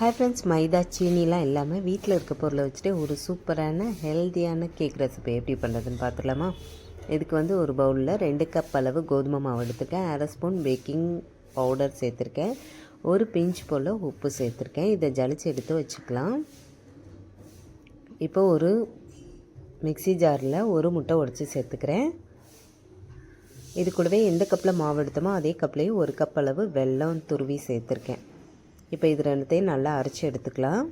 Hi friends மைதா சீனிலாம் இல்லாமல் வீட்டில் இருக்க பொருளை வச்சுட்டு ஒரு சூப்பரான ஹெல்த்தியான கேக் ரெசிபி எப்படி பண்ணுறதுன்னு பார்த்துக்கலாமா இதுக்கு வந்து ஒரு பவுலில் ரெண்டு கப் அளவு கோதுமை மாவு எடுத்துருக்கேன். அரை ஸ்பூன் பேக்கிங் பவுடர் சேர்த்துருக்கேன். ஒரு பிஞ்ச் போல் உப்பு சேர்த்துருக்கேன். இதை ஜலிச்சு எடுத்து வச்சுக்கலாம். இப்போ ஒரு மிக்ஸி ஜாரில் ஒரு முட்டை உடச்சி சேர்த்துக்கிறேன். இது கூடவே எந்த கப்பில் மாவு எடுத்தோமோ அதே கப்லேயும் ஒரு கப் அளவு வெல்லம் துருவி சேர்த்துருக்கேன். இப்போ இது ரெண்டுத்தையும் நல்லா அரைச்சி எடுத்துக்கலாம்.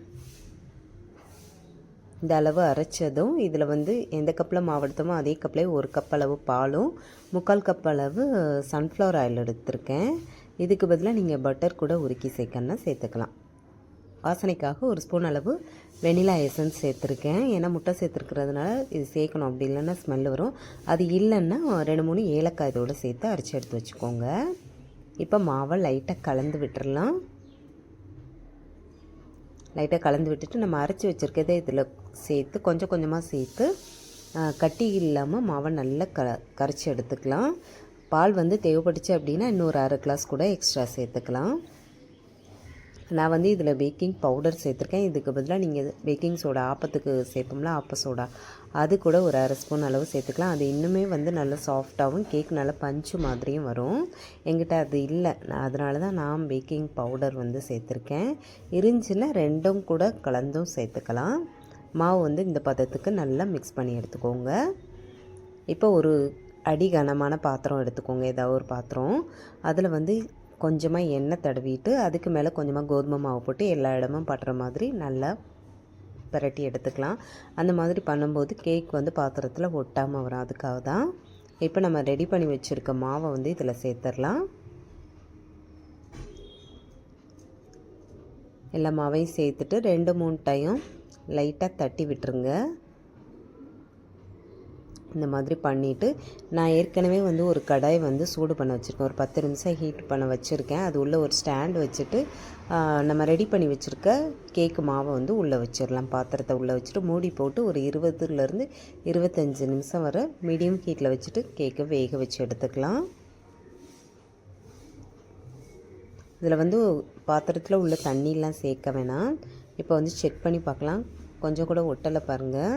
இந்த அளவு அரைச்சதும் இதில் வந்து எந்த கப்பில் மாவு எடுத்தோமோ அதே கப்பில் ஒரு கப் அளவு பாலும் முக்கால் கப் அளவு சன்ஃப்ளவர் ஆயில் எடுத்திருக்கேன். இதுக்கு பதிலாக நீங்கள் பட்டர் கூட உருக்கி சேர்க்கணுன்னா சேர்த்துக்கலாம். வாசனைக்காக ஒரு ஸ்பூன் அளவு வெனிலா எசன்ஸ் சேர்த்துருக்கேன். ஏன்னா முட்டை சேர்த்துருக்கிறதுனால இது சேர்க்கணும் அப்படி இல்லைன்னா ஸ்மெல் வரும். அது இல்லைன்னா ரெண்டு மூணு ஏலக்காய் இதோடு சேர்த்து அரைச்சி எடுத்து வச்சுக்கோங்க. இப்போ மாவை லைட்டாக கலந்து விட்டுறலாம். லைட்டாக கலந்து விட்டுட்டு நம்ம அரைச்சி வச்சுருக்கதே இதில் சேர்த்து கொஞ்சம் கொஞ்சமாக சேர்த்து கட்டி இல்லாமல் மாவை நல்லா க கரைச்சி எடுத்துக்கலாம். பால் வந்து தேவைப்பட்டுச்சு அப்படின்னா இன்னொரு அரை கிளாஸ் கூட எக்ஸ்ட்ரா சேர்த்துக்கலாம். நான் வந்து இதில் பேக்கிங் பவுடர் சேர்த்துருக்கேன். இதுக்கு பதிலாக நீங்கள் பேக்கிங் சோடா ஆப்பத்துக்கு சேர்ப்போம்ல ஆப்ப சோடா அது கூட ஒரு அரை ஸ்பூன் அளவு சேர்த்துக்கலாம். அது இன்னுமே வந்து நல்லா சாஃப்டாகவும் கேக் நல்லா பஞ்சு மாதிரியும் வரும். எங்கிட்ட அது இல்லை. அதனால தான் நான் பேக்கிங் பவுடர் வந்து சேர்த்துருக்கேன். இருந்துச்சுன்னா ரெண்டும் கூட கலந்தும் சேர்த்துக்கலாம். மாவு வந்து இந்த பதத்துக்கு நல்லா மிக்ஸ் பண்ணி எடுத்துக்கோங்க. இப்போ ஒரு அடி கனமான பாத்திரம் எடுத்துக்கோங்க. ஏதாவது ஒரு பாத்திரம். அதில் வந்து கொஞ்சமாக எண்ணெய் தடவிட்டு அதுக்கு மேலே கொஞ்சமாக கோதுமை மாவு போட்டு எல்லா இடமும் பட்டுற மாதிரி நல்லா பிரட்டி எடுத்துக்கலாம். அந்த மாதிரி பண்ணும்போது கேக் வந்து பாத்திரத்தில் ஒட்டாமல் வரும். அதுக்காக தான் இப்போ நம்ம ரெடி பண்ணி வச்சுருக்க மாவை வந்து இதில் சேர்த்துடலாம். எல்லா மாவையும் சேர்த்துட்டு ரெண்டு மூணு டைம் லைட்டாக தட்டி விட்டுருங்க. இந்த மாதிரி பண்ணிவிட்டு நான் ஏற்கனவே வந்து ஒரு கடாய் வந்து சூடு பண்ண வச்சுருக்கேன். ஒரு பத்து நிமிஷம் ஹீட் பண்ண வச்சுருக்கேன். அது உள்ளே ஒரு ஸ்டாண்ட் வச்சுட்டு நம்ம ரெடி பண்ணி வச்சுருக்க கேக்கு மாவை வந்து உள்ளே வச்சிடலாம் பாத்திரத்தை உள்ளே வச்சுட்டு மூடி போட்டு ஒரு இருபதுலேருந்து இருபத்தஞ்சி நிமிஷம் வர மீடியம் ஹீட்டில் வச்சுட்டு கேக்கை வேக வச்சு எடுத்துக்கலாம். இதில் வந்து பாத்திரத்தில் உள்ள தண்ணியெலாம் சேர்க்க வேணாம். இப்போ வந்து செக் பண்ணி பார்க்கலாம். கொஞ்சம் கூட ஒட்டலை பாருங்கள்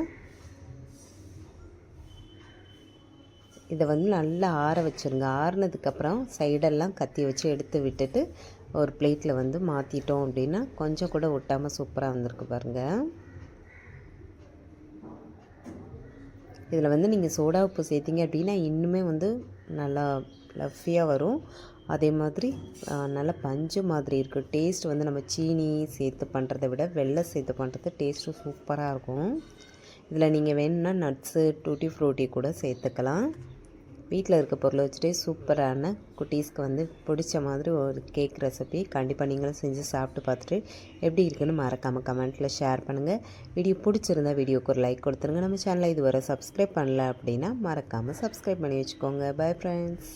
இதை வந்து நல்லா ஆற வச்சுருங்க. ஆறுனதுக்கப்புறம் சைடெல்லாம் கத்தி வச்சு எடுத்து விட்டுட்டு ஒரு பிளேட்டில் வந்து மாற்றிட்டோம் அப்படின்னா கொஞ்சம் கூட ஒட்டாமல் சூப்பராக வந்திருக்கு பாருங்கள் இதில் வந்து நீங்கள் சோடா உப்பு சேர்த்திங்க அப்படின்னா இன்னுமே வந்து நல்லா லஃபியாக வரும். அதே மாதிரி நல்லா பஞ்சு மாதிரி இருக்குது டேஸ்ட் வந்து நம்ம சீனி சேர்த்து பண்ணுறதை விட வெள்ளை சேர்த்து பண்ணுறது டேஸ்ட்டும் சூப்பராக இருக்கும். இதில் நீங்கள் வேணும்னா நட்ஸு டூட்டி ஃப்ரூட்டி கூட சேர்த்துக்கலாம். வீட்டில் இருக்க பொருளை வச்சுட்டு சூப்பரான குட்டீஸ்க்கு வந்து பிடிச்ச மாதிரி ஒரு கேக் ரெசிபி கண்டிப்பாக நீங்களும் செஞ்சு சாப்பிட்டு பார்த்துட்டு எப்படி இருக்குன்னு மறக்காமல் கமெண்ட்டில் ஷேர் பண்ணுங்கள் வீடியோ பிடிச்சிருந்தா வீடியோக்கு ஒரு லைக் கொடுத்துருங்க. நம்ம சேனலை இதுவரை சப்ஸ்கிரைப் பண்ணல அப்படின்னா மறக்காமல் சப்ஸ்கிரைப் பண்ணி வச்சுக்கோங்க. Bye friends